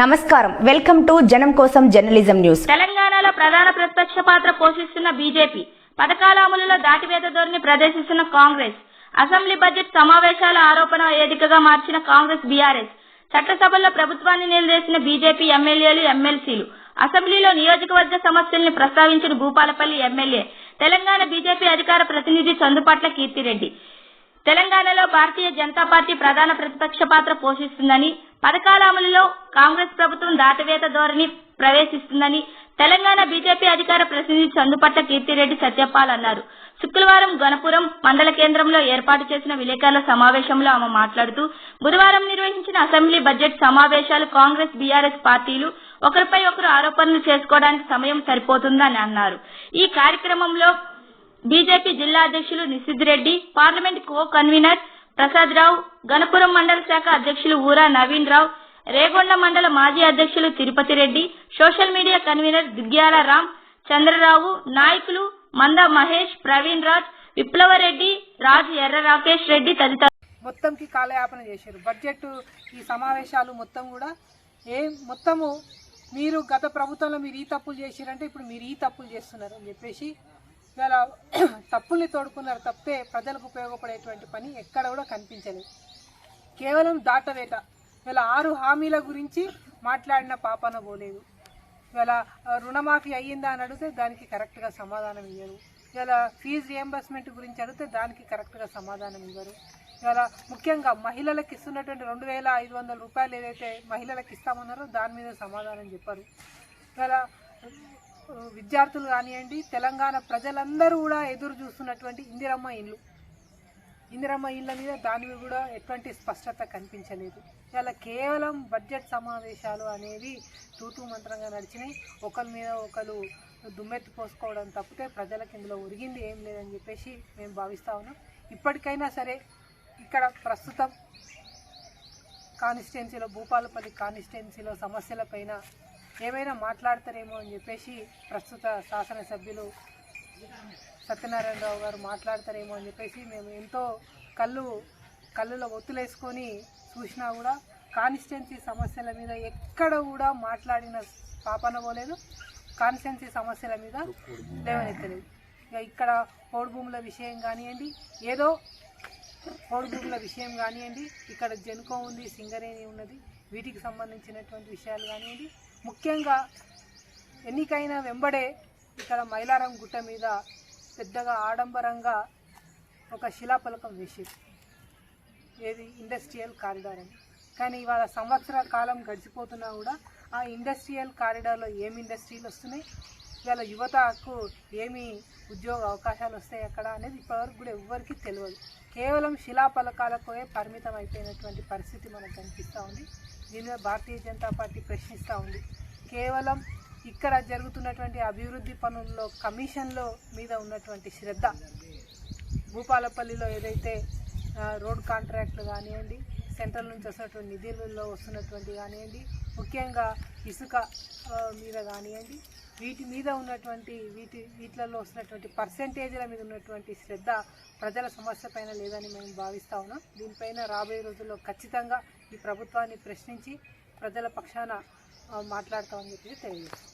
నమస్కారం. Welcome to జనం కోసం జర్నలిజం న్యూస్. తెలంగాణలో ప్రధాన ప్రతిపక్ష పాత్ర పోషిస్తున్న బీజేపీ పథకాల అమలులో దాటివేత ధోరణి ప్రదర్శిస్తున్న కాంగ్రెస్ అసెంబ్లీ బడ్జెట్ సమావేశాల ఆరోపణ వేదికగా మార్చిన కాంగ్రెస్ బీఆర్ఎస్ చట్టసభల్లో ప్రభుత్వాన్ని నిలదీసిన బీజేపీ ఎమ్మెల్యేలు ఎమ్మెల్సీలు అసెంబ్లీలో నియోజకవర్గ సమస్యల్ని ప్రస్తావించిన భూపాలపల్లి ఎమ్మెల్యే తెలంగాణ బీజేపీ అధికార ప్రతినిధి చందుపట్ల కీర్తిరెడ్డి. తెలంగాణలో భారతీయ జనతా పార్టీ ప్రధాన ప్రతిపక్ష పాత్ర పోషిస్తుందని పథకాల అమలులో కాంగ్రెస్ ప్రభుత్వం దాటవేత ధోరణి ప్రవేశిస్తుందని తెలంగాణ బీజేపీ అధికార ప్రతినిధి చందుపట్ల కీర్తిరెడ్డి సత్యపాల్ అన్నారు. శుక్రవారం గణపురం మండల కేంద్రంలో ఏర్పాటు చేసిన విలేకరుల సమావేశంలో ఆమె మాట్లాడుతూ బుధవారం నిర్వహించిన అసెంబ్లీ బడ్జెట్ సమావేశాలు కాంగ్రెస్ బీఆర్ఎస్ పార్టీలు ఒకరిపై ఒకరు ఆరోపణలు చేసుకోవడానికి సమయం సరిపోతుందని అన్నారు. ఈ కార్యక్రమంలో బీజేపీ జిల్లా అధ్యక్షులు Nishidh Reddy parliament co convenor Prasad Rao Ganapuram మండల శాఖ అధ్యక్షులు ఊరా నవీన్ రావు రేగొండ మండల మాజీ అధ్యక్షులు Tirupati Reddy social media convenor Duggyala Ram Chandrarao నాయకులు మంద మహేష్ ప్రవీణ్ రాజ్ విప్లవరెడ్డి రాజు ఎర్ర రాకేష్ రెడ్డి తదితరులు. మొత్తంకి కాలయాపన చేశారు. బడ్జెట్ ఈ సమావేశాలు మొత్తం కూడా ఏ మొత్తము మీరు గత ప్రభుత్వంలో మీరు ఈ తప్పులు చేసిరంటే ఇప్పుడు మీరు ఈ తప్పులు చేస్తున్నారు అని చెప్పేసి ఇలా తప్పుల్ని తోడుకున్నారు తప్పే ప్రజలకు ఉపయోగపడేటువంటి పని ఎక్కడ కూడా కనిపించలేదు. కేవలం దాటవేట ఇలా ఆరు హామీల గురించి మాట్లాడిన పాపన పోలేదు. ఇలా రుణమాఫీ అయ్యిందా అని అడిగితే దానికి కరెక్ట్గా సమాధానం ఇవ్వరు ఇలా ఫీజు రియంబర్స్మెంట్ గురించి అడిగితే దానికి కరెక్ట్గా సమాధానం ఇవ్వరు. ఇవాళ ముఖ్యంగా మహిళలకు ఇస్తున్నటువంటి రెండు వేల ఐదు వందల రూపాయలు ఏదైతే మహిళలకు ఇస్తామన్నారో దాని మీద సమాధానం చెప్పారు. ఇవాళ విద్యార్థులు కానివ్వండి తెలంగాణ ప్రజలందరూ కూడా ఎదురు చూస్తున్నటువంటి ఇందిరమ్మ ఇల్లు ఇందిరమ్మ ఇళ్ళ మీద దాని మీద కూడా ఎటువంటి స్పష్టత కనిపించలేదు. ఇవాళ కేవలం బడ్జెట్ సమావేశాలు అనేవి తూతూ మంత్రంగా నడిచినాయి. ఒకరి మీద ఒకరు దుమ్మెత్తి పోసుకోవడం తప్పితే ప్రజలకు ఇందులో ఒరిగింది ఏం లేదని చెప్పేసి మేము భావిస్తా ఉన్నాం. ఇప్పటికైనా సరే ఇక్కడ ప్రస్తుతం కాన్స్టిట్యున్సీలో భూపాలపల్లి కాన్స్టిట్యున్సీలో సమస్యలపైన ఏమైనా మాట్లాడతారేమో అని చెప్పేసి ప్రస్తుత శాసనసభ్యులు సత్యనారాయణరావు గారు మాట్లాడతారేమో అని చెప్పేసి మేము ఎంతో కళ్ళు కళ్ళులో ఒత్తులేసుకొని చూసినా కూడా కాన్స్టిట్యున్సీ సమస్యల మీద ఎక్కడ కూడా మాట్లాడిన పాపన పోలేదు. కాన్స్టిట్యున్సీ సమస్యల మీద లేవనెత్తలేదు. ఇక ఇక్కడ పోడు భూముల విషయం కానివ్వండి ఏదో పోడు భూముల విషయం కానివ్వండి ఇక్కడ జనుకో ఉంది సింగరేణి ఉన్నది వీటికి సంబంధించినటువంటి విషయాలు కానివ్వండి. ముఖ్యంగా ఎన్నికైన వెంబడే ఇక్కడ మైలారం గుట్ట మీద పెద్దగా ఆడంబరంగా ఒక శిలాఫలకం వేసేది. ఏది? ఇండస్ట్రియల్ కారిడార్ అని. కానీ ఇవాళ సంవత్సర కాలం గడిచిపోతున్నా కూడా ఆ ఇండస్ట్రియల్ కారిడార్లో ఏమి ఇండస్ట్రీలు వస్తున్నాయి? ఇవాళ యువతకు ఏమి ఉద్యోగ అవకాశాలు వస్తాయి అక్కడ అనేది ఇప్పటివరకు కూడా ఎవ్వరికీ తెలియదు. కేవలం శిలాఫలకాలకే పరిమితం అయిపోయినటువంటి పరిస్థితి మనకు కనిపిస్తూ ఉంది. దీని మీద భారతీయ జనతా పార్టీ ప్రశ్నిస్తూ ఉంది. కేవలం ఇక్కడ జరుగుతున్నటువంటి అభివృద్ధి పనుల్లో కమిషన్లో మీద ఉన్నటువంటి శ్రద్ధ భూపాలపల్లిలో ఏదైతే రోడ్ కాంట్రాక్ట్లు కానివ్వండి సెంట్రల్ నుంచి వస్తున్నటువంటి నిధులలో వస్తున్నటువంటి కానివ్వండి ముఖ్యంగా ఇసుక మీద కానివ్వండి వీటి మీద ఉన్నటువంటి వీటి వీటిలలో వస్తున్నటువంటి పర్సెంటేజ్ల మీద ఉన్నటువంటి శ్రద్ధ ప్రజల సమస్య పైన లేదని మేము భావిస్తా ఉన్నాం. దీనిపైన రాబోయే రోజుల్లో ఖచ్చితంగా ఈ ప్రభుత్వాన్ని ప్రశ్నించి ప్రజల పక్షాన మాట్లాడతామని చెప్పి తెలియజేస్తాం